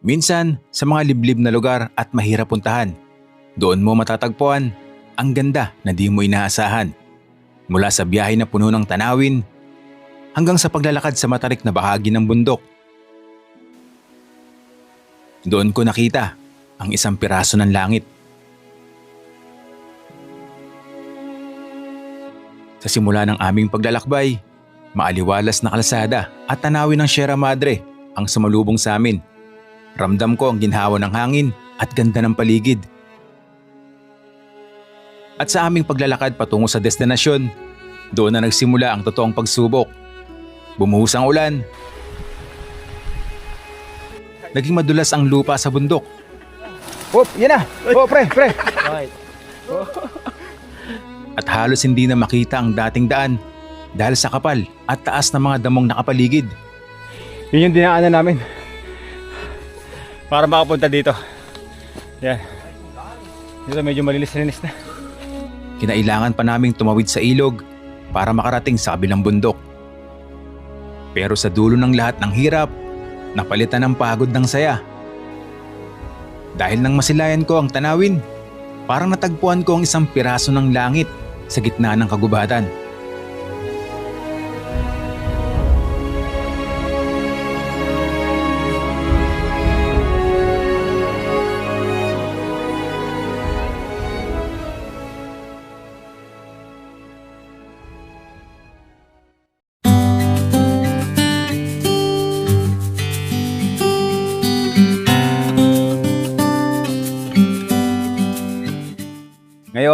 Minsan, sa mga liblib na lugar at mahirap puntahan, doon mo matatagpuan ang ganda na di mo inaasahan. Mula sa biyahe na puno ng tanawin, hanggang sa paglalakad sa matarik na bahagi ng bundok. Doon ko nakita ang isang piraso ng langit. Sa simula ng aming paglalakbay, maaliwalas na kalsada at tanawin ng Sierra Madre ang sumalubong sa amin. Ramdam ko ang ginhawa ng hangin at ganda ng paligid. At sa aming paglalakad patungo sa destinasyon, doon na nagsimula ang totoong pagsubok. Bumuhos ang ulan. Naging madulas ang lupa sa bundok. Hop, yan na. Oh, pre, pre. at halos hindi na makita ang dating daan dahil sa kapal at taas ng mga damong nakapaligid. Yun yung dinaanan namin. Para makapunta dito. Yan. Dito medyo malinis-linis na. Kinailangan pa naming tumawid sa ilog para makarating sa kabilang bundok. Pero sa dulo ng lahat ng hirap, napalitan ng pagod ng saya. Dahil nang masilayan ko ang tanawin, parang natagpuan ko ang isang piraso ng langit sa gitna ng kagubatan.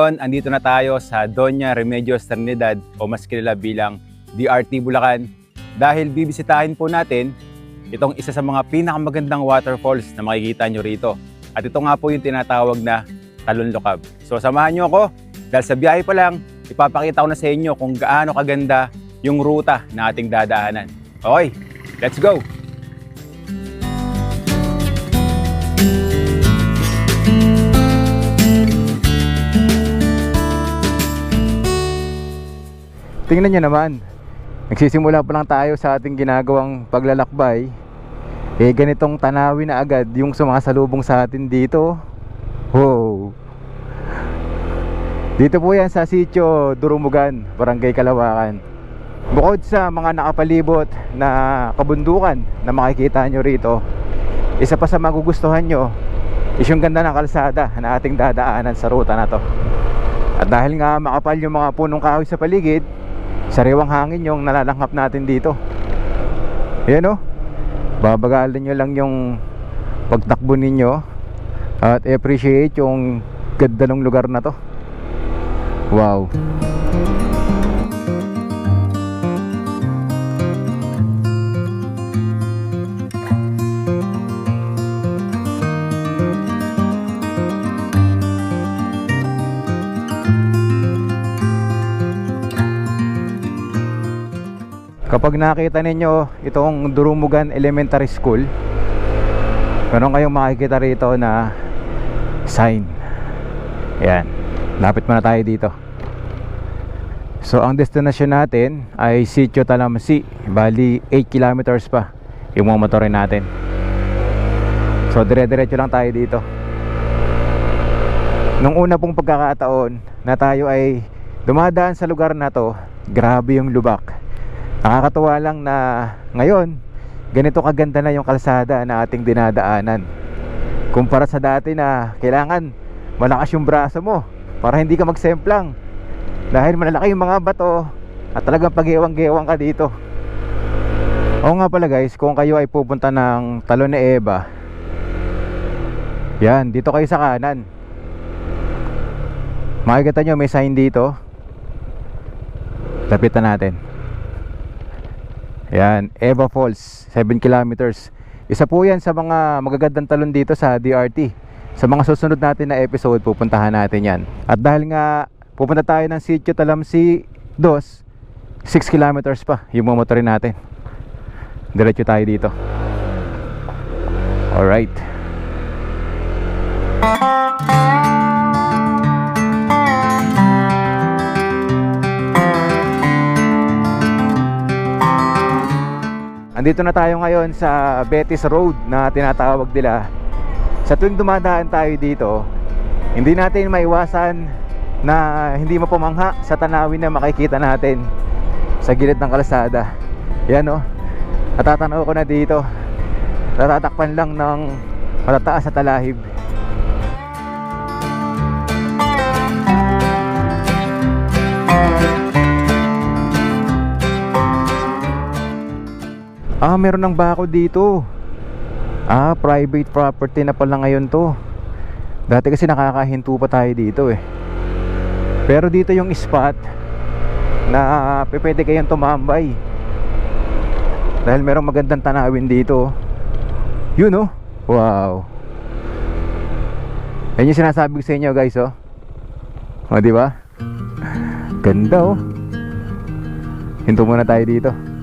Ngayon, andito na tayo sa Doña Remedios Trinidad o mas kilala bilang DRT Bulacan dahil bibisitahin po natin itong isa sa mga pinakamagandang waterfalls na makikita nyo rito. At ito nga po yung tinatawag na Talon Lukab. So samahan nyo ako dahil sa biyahe pa lang, ipapakita ko na sa inyo kung gaano kaganda yung ruta na ating dadaanan. Okay, let's go! Tingnan nyo naman. Nagsisimula pa lang tayo sa ating ginagawang paglalakbay. Eh ganitong tanawin na agad yung sumasalubong sa atin dito. Wow. Dito po yan sa sitio Durumugan, Barangay Kalawakan. Bukod sa mga nakapalibot na kabundukan na makikita nyo rito, isa pa sa magugustuhan nyo is yung ganda ng kalsada na ating dadaanan sa ruta na to. At dahil nga makapal yung mga punong kahoy sa paligid, sariwang hangin yung nalalanghap natin dito. Yan o babagalin nyo lang yung pagtakbo ninyo. At appreciate yung ganda ng lugar na to. Wow Kapag nakita ninyo itong Durumugan Elementary School, meron kayong makikita rito na sign. Yan. Lapit muna tayo dito. So, ang destination natin ay Sitio Talamsi. Bali, 8 kilometers pa yung mga motorin natin. So, dire-diretso lang tayo dito. Nung una pong pagkakataon na tayo ay dumadaan sa lugar na to, grabe yung lubak Nakakatuwa lang na ngayon, ganito kaganda na yung kalsada na ating dinadaanan. Kumpara sa dati na kailangan malakas yung braso mo para hindi ka magsemplang. Dahil malalaki yung mga bato at talagang pagiwang-gewang ka dito. Oo nga pala guys, kung kayo ay pupunta ng Talon ni Eva, yan, dito kayo sa kanan. Makikita nyo may sign dito. Lapitan natin. Yan, Eva Falls, 7 kilometers. Isa po yan sa mga magagandang talon dito sa DRT. Sa mga susunod natin na episode, pupuntahan natin yan. At dahil nga pupunta tayo ng Sitio Talamsi 2, 6 kilometers pa yung mamotorin natin. Diretso tayo dito. Alright. Andito na tayo ngayon sa Betis Road na tinatawag nila. Sa tuwing dumadaan tayo dito, hindi natin maiwasan na hindi mapamangha sa tanawin na makikita natin sa gilid ng kalsada. Yan oh. Natatanaw ko na dito. Natatakpan lang ng matataas sa talahib. Ah, meron ng bako dito. Ah, private property na pala ngayon to. Dati kasi nakakahinto pa tayo dito eh. Pero dito yung spot na pwede kayong tumambay. Dahil merong magandang tanawin dito. Yun oh. Wow. Yan yung sinasabi ko sa inyo guys oh. O di ba? Ganda oh. Hinto muna tayo dito.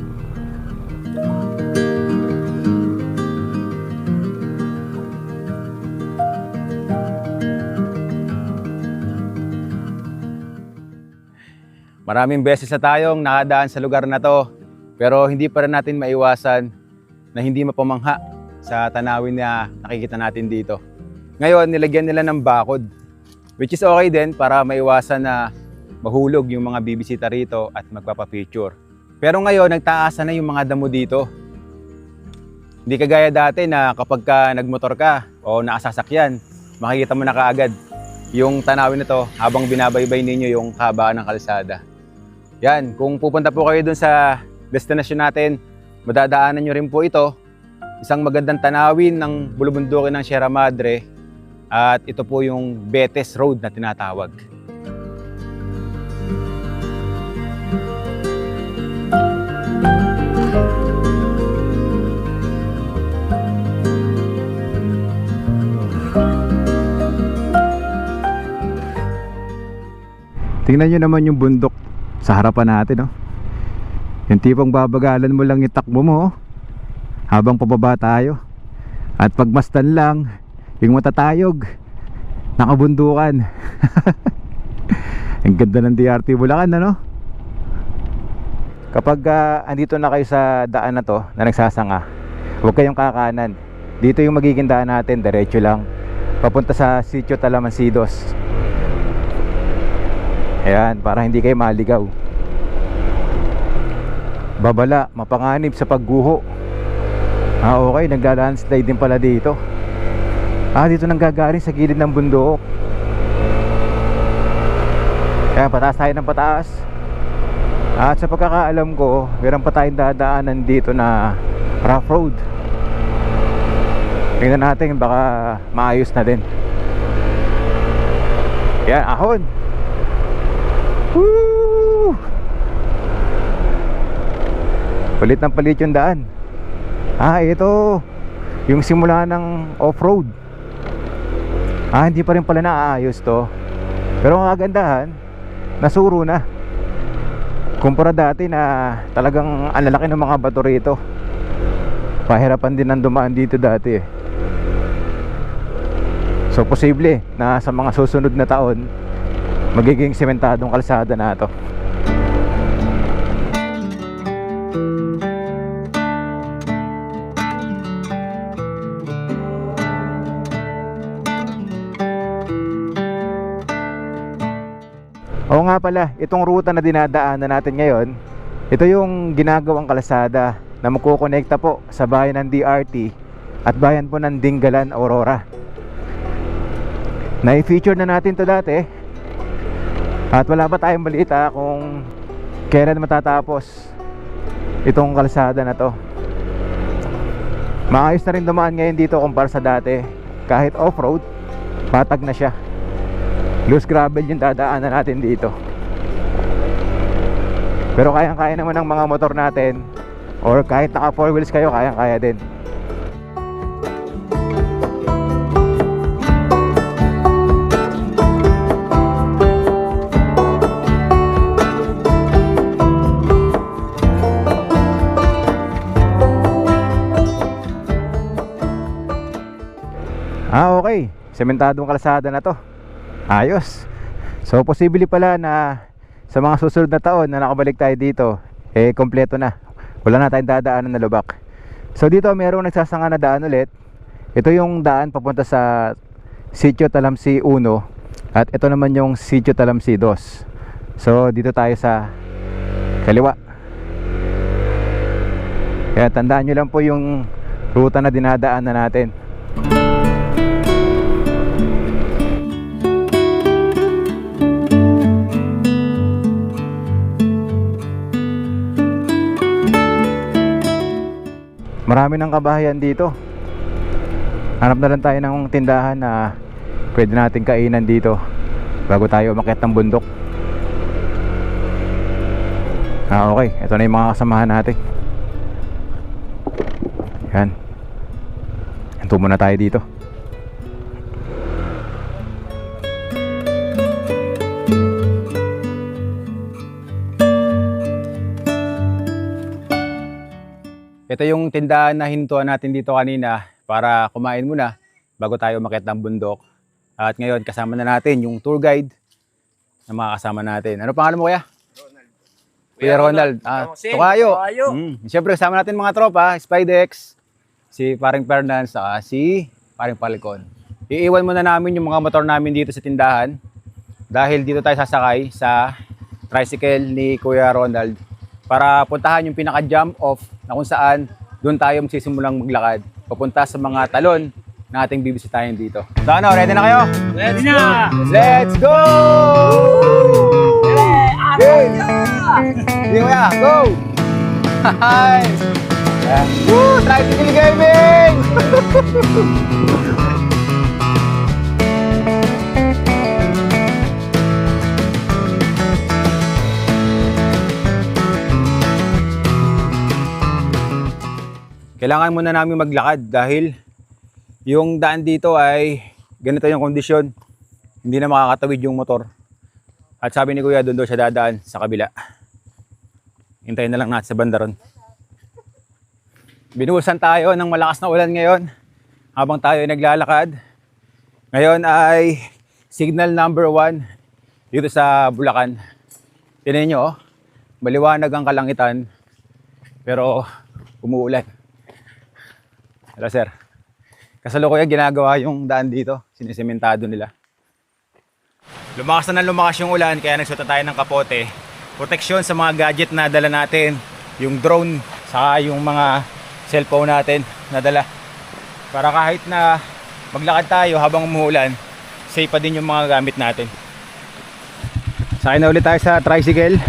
Maraming beses na tayong nakadaan sa lugar na to, pero hindi pa rin natin maiwasan na hindi mapamangha sa tanawin na nakikita natin dito. Ngayon, nilagyan nila ng bakod, which is okay din para maiwasan na mahulog yung mga bibisita rito at magpapapicture. Pero ngayon, nagtaasan na yung mga damo dito. Hindi kagaya dati na kapag ka nagmotor ka o nakasasakyan, makikita mo na kaagad yung tanawin na to habang binabaybay ninyo yung kabaan ng kalsada. Yan, kung pupunta po kayo dun sa destination natin, madadaanan nyo rin po ito. Isang magandang tanawin ng bulubundukin ng Sierra Madre at ito po yung Betes Road na tinatawag. Tingnan nyo naman yung bundok sa harapan natin, oh. Yung tipong babagalan mo lang yung takbo mo, oh. Habang pababa tayo. At pagmastan lang, yung matatayog, nakabundukan. Ang ganda ng DRT Bulacan, ano? Kapag ah, andito na kayo sa daan na to, na nagsasanga, huwag kayong kakanan. Dito yung magiging daan natin, diretso lang. Papunta sa Sitio Talamansidos. Ayan, para hindi kayo maligaw. Babala, mapanganib sa pagguho. Ah, okay, nagla-landslide din pala dito. Ah, dito nang gagaling sa gilid ng bundok. Ayan, pataas tayo ng pataas. At sa pagkakaalam ko, meron pa tayong dadaanan dito na rough road. Tingnan natin, baka maayos na din. Yan, ahon. Woo! Palit ng palit yung daan. Ah, ito. Yung simula ng off-road. Ah, hindi pa rin pala naaayos to. Pero ang kagandahan, nasuro na. Kumpara dati na talagang ang ng mga bato rito. Pahirapan din ang dumaan dito dati eh. So posible na sa mga susunod na taon magiging sementadong kalsada na to. Oo nga pala, itong ruta na dinadaanan natin ngayon, ito yung ginagawang kalsada na magkukonekta po sa bayan ng DRT at bayan po ng Dingalan, Aurora. Na-feature na natin to dati at wala pa tayong balita kung kailan matatapos itong kalsada na to. Maayos na rin dumaan ngayon dito kumpara sa dati. Kahit off-road, patag na siya. Loose gravel yung dadaanan natin dito. Pero kayang-kaya naman ng mga motor natin or kahit naka 4 wheels kayo, kayang-kaya din. Okay. Sementadong kalsada na to. Ayos. So, posible pala na sa mga susunod na taon na nakabalik tayo dito, eh, kompleto na. Wala na tayong dadaanan na lubak. So dito merong nagsasanga na daan ulit. Ito yung daan papunta sa Sitio Talamsi 1 at ito naman yung Sitio Talamsi 2. So dito tayo sa kaliwa. Kaya tandaan nyo lang po yung ruta na dinadaan na natin. Marami ng kabahayan dito. Hanap na lang tayo ng tindahan na pwede nating kainan dito bago tayo umakyat ng bundok. Ah, okay. Ito na yung mga kasamahan natin. Yan. Hinto muna tayo dito. Ito yung tindahan na hinintuan natin dito kanina para kumain muna bago tayo umakyat ng bundok. At ngayon kasama na natin yung tour guide na mga kasama natin. Ano pangalan mo kuya? Kuya Ronald. Ah, Tukayo. Tukayo. Mm. Siyempre kasama natin mga tropa, Spidex, si Paring Fernan, saka si Paring Palicon. Iiwan muna namin yung mga motor namin dito sa tindahan dahil dito tayo sasakay sa tricycle ni Kuya Ronald para puntahan yung pinaka-jump off na kung saan doon tayo magsisimulang maglakad papunta sa mga talon na ating bibisitahin dito. So ano, ready na kayo? Ready na! Let's go! Okay! Sige kuya, go! Hi! Woo! Tricycle gaming! Kailangan muna namin maglakad dahil yung daan dito ay ganito yung kondisyon. Hindi na makakatawid yung motor. At sabi ni Kuya, doon daw siya dadaan sa kabila. Hintayin na lang natin sa banda ron. Binuhusan tayo ng malakas na ulan ngayon habang tayo ay naglalakad. Ngayon ay signal number one dito sa Bulacan. Tinan nyo, oh, maliwanag ang kalangitan pero umuulan. Hello sir. Kasalukuyan ginagawa yung daan dito. Sinisementado nila. Lumakas na lumakas yung ulan kaya nagsuta tayo ng kapote. Proteksyon sa mga gadget na dala natin. Yung drone, saka yung mga cellphone natin na dala. Para kahit na maglakad tayo habang umuulan, safe pa din yung mga gamit natin. Sakay na ulit tayo sa tricycle.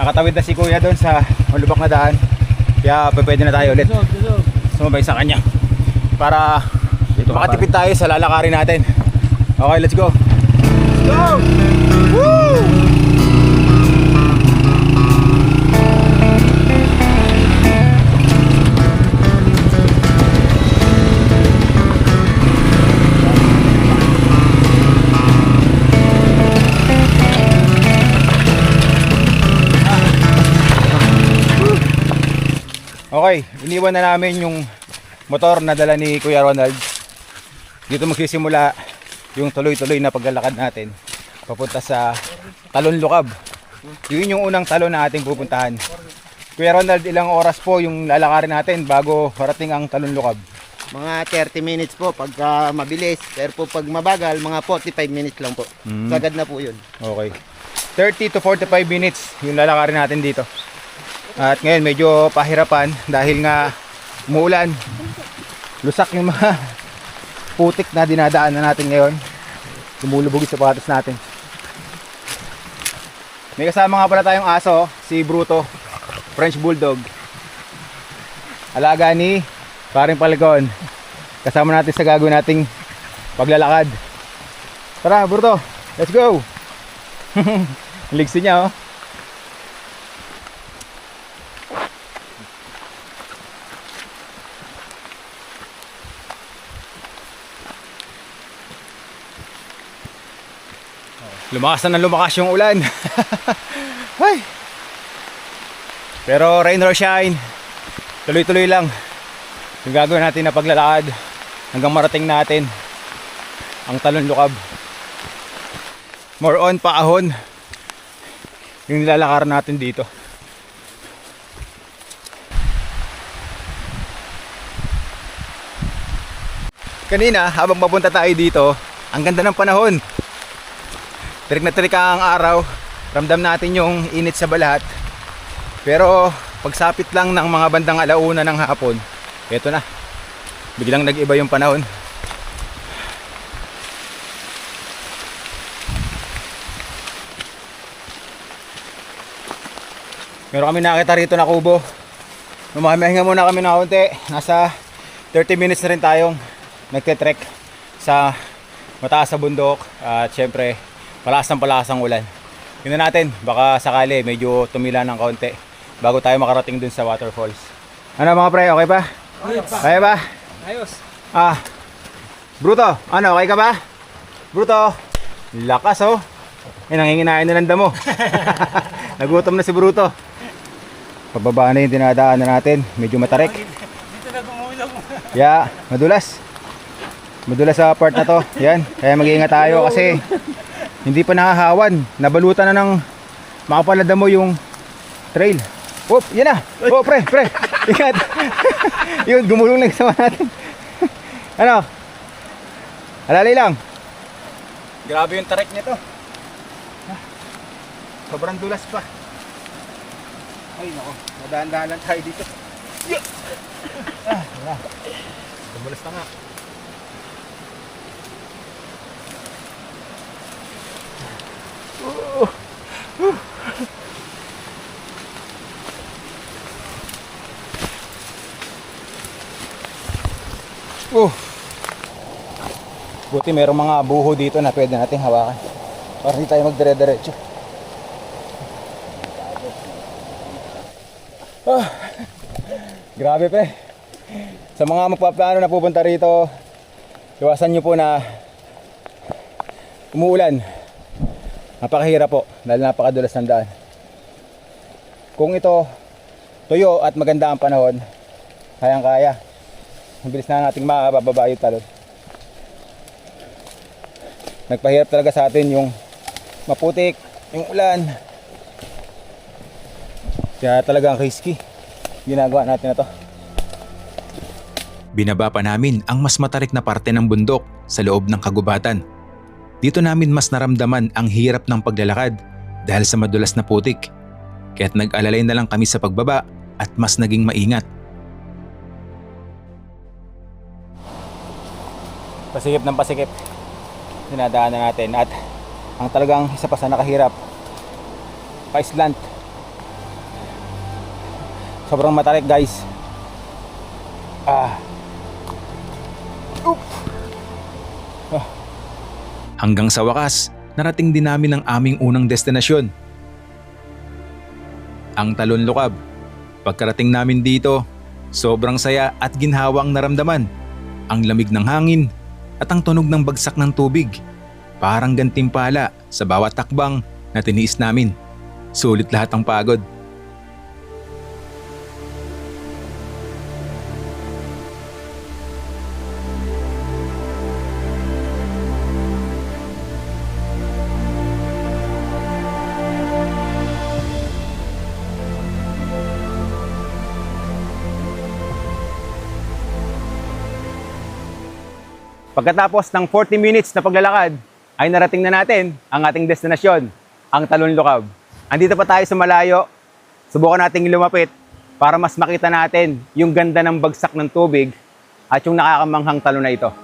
Nakatawid na si kuya doon sa malubak na daan. Kaya pwede na tayo ulit sumabay sa kanya para makatipid tayo sa lalakarin natin. Okay, let's go. Let's go! Okay, iniwan na namin yung motor na dala ni Kuya Ronald. Dito magsisimula yung tuloy-tuloy na paglalakad natin papunta sa Talon Lukab. Yun yung unang talon na ating pupuntahan. Kuya Ronald, ilang oras po yung lalakarin natin bago parating ang Talon Lukab? Mga 30 minutes po pagka mabilis. Pero po pag mabagal, mga 45 minutes lang po. Mm. Sagad na po yun. Okay. 30 to 45 minutes yung lalakarin natin dito. At ngayon medyo pahirapan dahil nga umuulan. Lusak yung mga putik na dinadaanan natin ngayon. Lumulubog yung sapatos natin. May kasama nga pala tayong aso, si Bruto, French Bulldog. Alaga ni paring Palikon. Kasama natin sa gagawin nating paglalakad. Tara, Bruto, let's go! Ligsi niya oh. Lumakas na ng lumakas yung ulan. Ay. Pero rain or shine, tuloy-tuloy lang. Yung gagawin natin na paglalakad hanggang marating natin ang talon lukab. More on paahon yung nilalakaran natin dito. Kanina, habang papunta tayo dito, ang ganda ng panahon. Tirik na tirik ang araw. Ramdam natin yung init sa balat. Pero pagsapit lang ng mga bandang alauna ng hapon, eto na. Biglang nag-iba yung panahon. Meron kami nakita rito na kubo. Mamamahinga muna kami ng konti. Nasa 30 minutes na rin tayong nagte-trek sa mataas sa bundok. At syempre, palasang palasang ulan. Tingnan natin, baka sakali medyo tumila ng konti bago tayo makarating dun sa waterfalls. Ano mga pre, okay pa? Okay ba? Ayos. Ah, Bruto, ano, okay ka ba? Bruto, lakas oh. Eh, nanginginain na ng damo. Nagutom na si Bruto. Pababa na yung dinadaanan natin. Medyo matarik. Dito na gumulong. Yeah, madulas. Madulas sa part na to. Yan, kaya mag-iingat tayo kasi hindi pa nakahawan. Nabalutan na ng makapalad mo yung trail. Oop, yan na. Oh, pre, pre. Ingat. Yun, gumulong lang sa natin. ano? Alalay lang. Grabe yung tarik nito. Ah, Sobrang dulas pa. Ay, nako. Madaan-daan lang tayo dito. Ah, wala. Dumulas na nga. Uh. Buti merong mga buho dito na pwede nating hawakan. Para hindi tayo magdire-diretso. Ah. Grabe pre. Sa mga magpaplano na pupunta rito, iwasan nyo po na umuulan. Napakahirap po dahil napakadulas ng daan. Kung ito tuyo at maganda ang panahon, kayang-kaya. Ang bilis na nating mabababa yung talon. Nagpahirap talaga sa atin yung maputik, yung ulan. Kaya talagang risky. Ginagawa natin na to. Binaba pa namin ang mas matarik na parte ng bundok sa loob ng kagubatan. Dito namin mas naramdaman ang hirap ng paglalakad dahil sa madulas na putik. Kaya't nag-alalay na lang kami sa pagbaba at mas naging maingat. Pasikip ng pasikip. Dinadaanan natin at ang talagang isa pa sa nakahirap pa-slant. Sobrang matarik guys. Hanggang sa wakas, narating din namin ang aming unang destinasyon. Ang Talon Lukab. Pagkarating namin dito, sobrang saya at ginhawa ang naramdaman. Ang lamig ng hangin at ang tunog ng bagsak ng tubig. Parang gantimpala sa bawat takbang na tiniis namin. Sulit lahat ang pagod. Pagkatapos ng 40 minutes na paglalakad, ay narating na natin ang ating destinasyon, ang Talon Lukab. Andito pa tayo sa malayo. Subukan nating lumapit para mas makita natin yung ganda ng bagsak ng tubig at yung nakakamanghang talon na ito.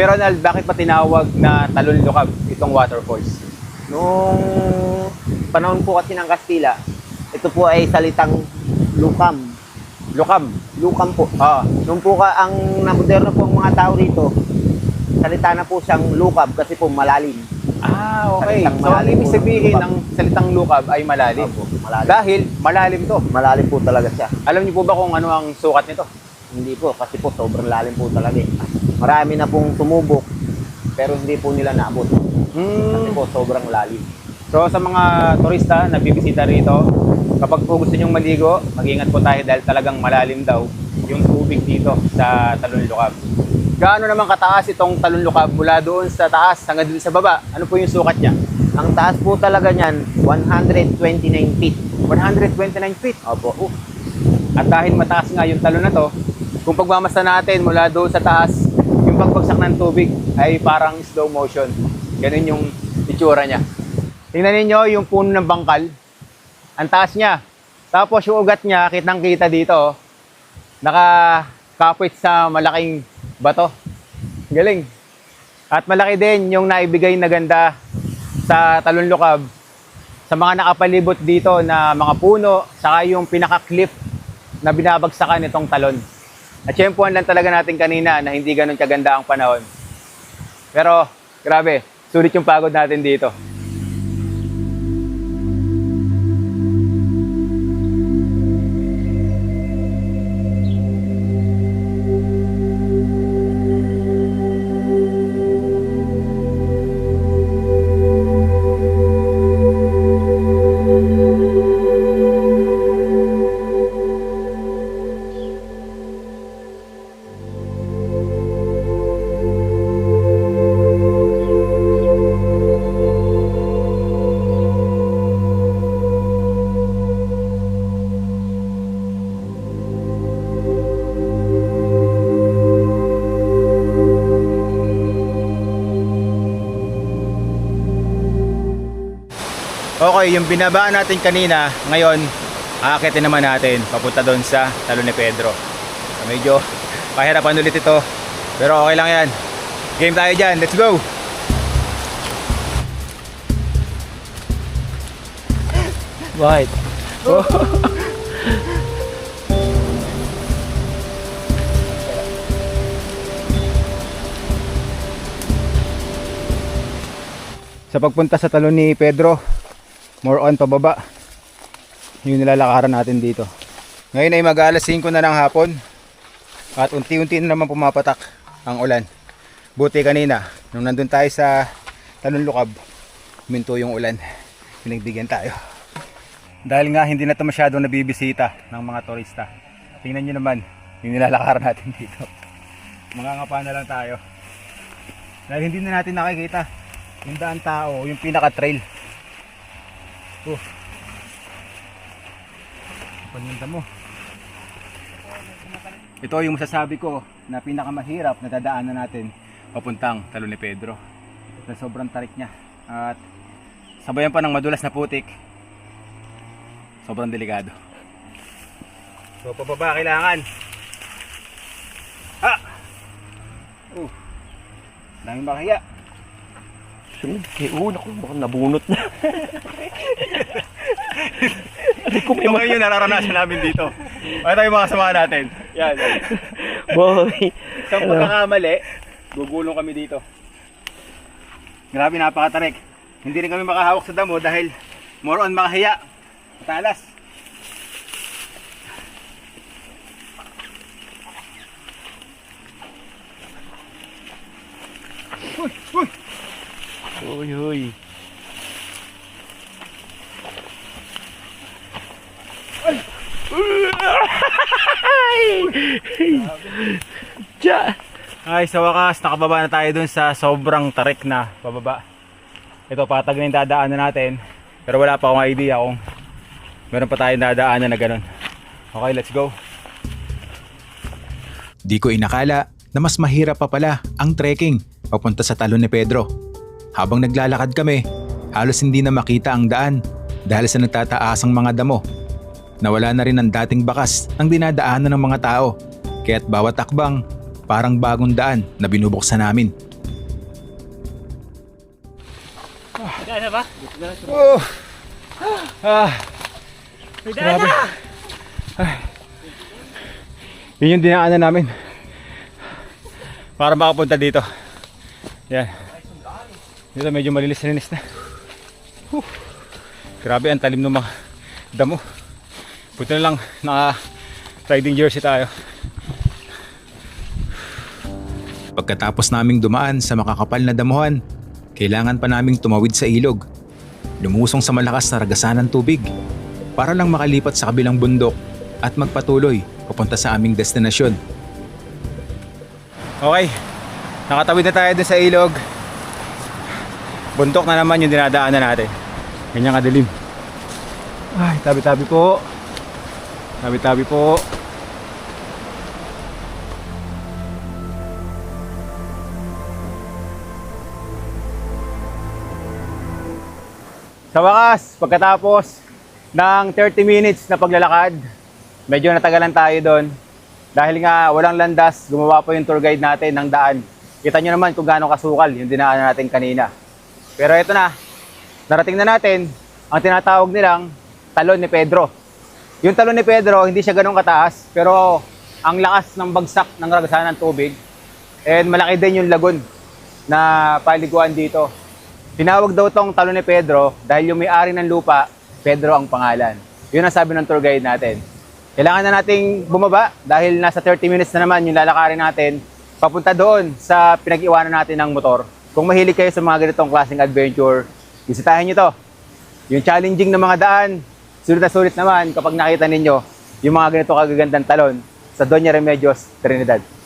Kuya Ronald, bakit pa tinawag na Talon Lukab itong waterfalls? Nung panahon po kasi ng Kastila, ito po ay salitang lukam. Lukab. Lukam po. Ah, Nung po ka, ang namoderno po ang mga tao rito, salita na po siyang lukab kasi po malalim. Ah, okay. Salitang So, ang malalim ibig po ng sabihin lukab. ng salitang lukab ay malalim. Opo, malalim. Dahil malalim to. Malalim po talaga siya. Alam niyo po ba kung ano ang sukat nito? Hindi po, kasi po sobrang lalim po talaga eh. Marami na pong tumubok, pero hindi po nila naabot. Kasi Hmm. po sobrang lalim. So sa mga turista na bibisita rito, kapag po gusto nyong maligo, mag-ingat po tayo dahil talagang malalim daw yung tubig dito sa Talon Lukab. Gaano naman kataas itong Talon Lukab mula doon sa taas hanggang dito sa baba? Ano po yung sukat niya? Ang taas po talaga niyan, 129 feet. 129 feet. Opo. Uh, At dahil mataas nga yung talon na to, kung pagmamasa natin mula doon sa taas, yung pagbagsak ng tubig ay parang slow motion. Ganun yung itsura niya. Tingnan ninyo yung puno ng bangkal. Ang taas niya. Tapos yung ugat niya, kitang kita dito, oh. nakakapit sa malaking bato. Galing. At malaki din yung naibigay na ganda sa Talon Lukab sa mga nakapalibot dito na mga puno, saka yung pinaka-cliff na binabagsakan nitong talon. At tiyempuan lang talaga natin kanina na hindi ganun kaganda ang panahon. Pero, grabe, sulit yung pagod natin dito. Okay, yung binabaan natin kanina, ngayon, aakitin naman natin papunta doon sa Talon ni Pedro. Medyo pahirapan ulit ito, pero okay lang yan. Game tayo dyan, let's go! Bakit? Sa pagpunta sa talon ni Pedro, more on pababa. Yung nilalakaran natin dito. Ngayon ay mag-alas 5 na ng hapon at unti-unti na naman pumapatak ang ulan. Buti kanina, nung nandun tayo sa Talon Lukab, minto yung ulan. Pinagbigyan tayo. Dahil nga hindi na ito masyadong nabibisita ng mga turista. Tingnan nyo naman yung nilalakaran natin dito. Mga na lang tayo. Dahil hindi na natin nakikita yung daan tao, yung pinaka-trail. Oh. Panunta mo. Ito yung masasabi ko na pinakamahirap na dadaanan natin papuntang Talon ni Pedro. Sa sobrang tarik niya. At sabayan pa ng madulas na putik. Sobrang delikado. So pababa kailangan. Ha! Oh. Daming bakahiya. Sunod, kay una ko, baka nabunot na. Hindi ko Ito ngayon yung nararanasan namin dito. Ano tayo mga samahan natin? Yan. yan. Boy. Sa pagkakamali, gugulong kami dito. Grabe, napakatarik. Hindi rin kami makahawak sa damo dahil more on makahiya. Matalas. Uy, uy. Diyan. Ay, sa wakas, nakababa na tayo dun sa sobrang tarik na pababa. Ito, patag na yung dadaanan natin. Pero wala pa akong idea kung meron pa tayong dadaanan na ganun. Okay, let's go. Di ko inakala na mas mahirap pa pala ang trekking papunta sa Talon ni Pedro. Habang naglalakad kami, halos hindi na makita ang daan dahil sa nagtataasang mga damo. Nawala na rin ang dating bakas ng dinadaanan ng mga tao, kaya't bawat takbang parang bagong daan na binubuksan namin. Oh! Ah! Grabe. Ay. Yun yung dinaanan namin. Para makapunta dito. Yan. Dito medyo malinis-linis na. Whew. Grabe ang talim ng mga damo. Buti na lang naka riding jersey tayo. Pagkatapos naming dumaan sa makakapal na damuhan, kailangan pa naming tumawid sa ilog. Lumusong sa malakas na ragasan ng tubig para lang makalipat sa kabilang bundok at magpatuloy papunta sa aming destinasyon. Okay. Nakatawid na tayo dun sa ilog. Buntok na naman yung dinadaanan natin. Ganyan kadilim. Ay, tabi-tabi po. Tabi-tabi po. Sa wakas, pagkatapos ng 30 minutes na paglalakad, medyo natagalan tayo doon. Dahil nga walang landas, gumawa po yung tour guide natin ng daan. Kita nyo naman kung gaano kasukal yung dinaanan natin kanina. Pero ito na, narating na natin ang tinatawag nilang talon ni Pedro. Yung talon ni Pedro, hindi siya ganun kataas, pero ang lakas ng bagsak ng ragasan ng tubig. And malaki din yung lagun na paliguan dito. Tinawag daw tong talon ni Pedro dahil yung may-ari ng lupa, Pedro ang pangalan. Yun ang sabi ng tour guide natin. Kailangan na nating bumaba dahil nasa 30 minutes na naman yung lalakarin natin papunta doon sa pinag-iwanan natin ng motor. Kung mahilig kayo sa mga ganitong klaseng adventure, bisitahin nyo to. Yung challenging na mga daan, sulit na sulit naman kapag nakita ninyo yung mga ganito kagagandang talon sa Doña Remedios, Trinidad.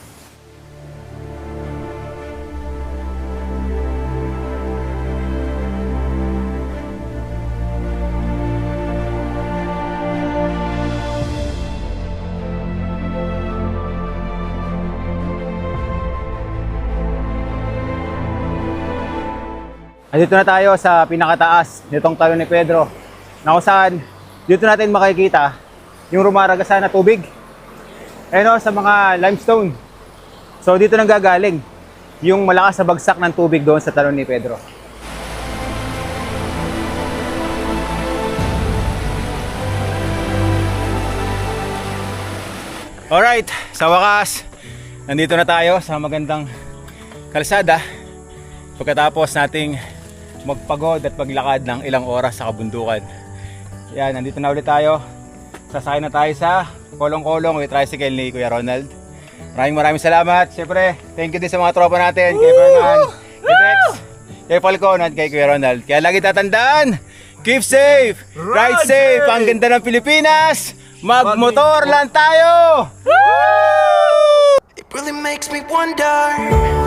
Andito na tayo sa pinakataas nitong talon ni Pedro. Na kung saan, dito natin makikita yung rumaragasan na tubig. Ayun o, sa mga limestone. So dito nang gagaling yung malakas na bagsak ng tubig doon sa talon ni Pedro. Alright, sa wakas, nandito na tayo sa magandang kalsada. Pagkatapos nating magpagod at paglakad ng ilang oras sa kabundukan. Yan, nandito na ulit tayo. Sasakay na tayo sa kolong-kolong with tricycle ni Kuya Ronald. Maraming maraming salamat. Siyempre, thank you din sa mga tropa natin. Kay Fernan, kay Dex, kay Falcon at kay Kuya Ronald. Kaya lagi tatandaan, keep safe, ride safe. Ang ganda ng Pilipinas, magmotor lang tayo! It really makes me wonder.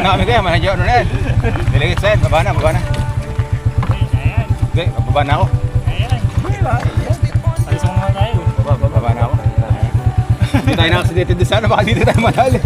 Pang namin kaya, manadyo ano na yan. Delegate sa'yo, baba na, baba na. Hindi, bababa na ako. Baba, baba, baba na ako. Hindi tayo na-accidented doon sana, baka dito tayo manali.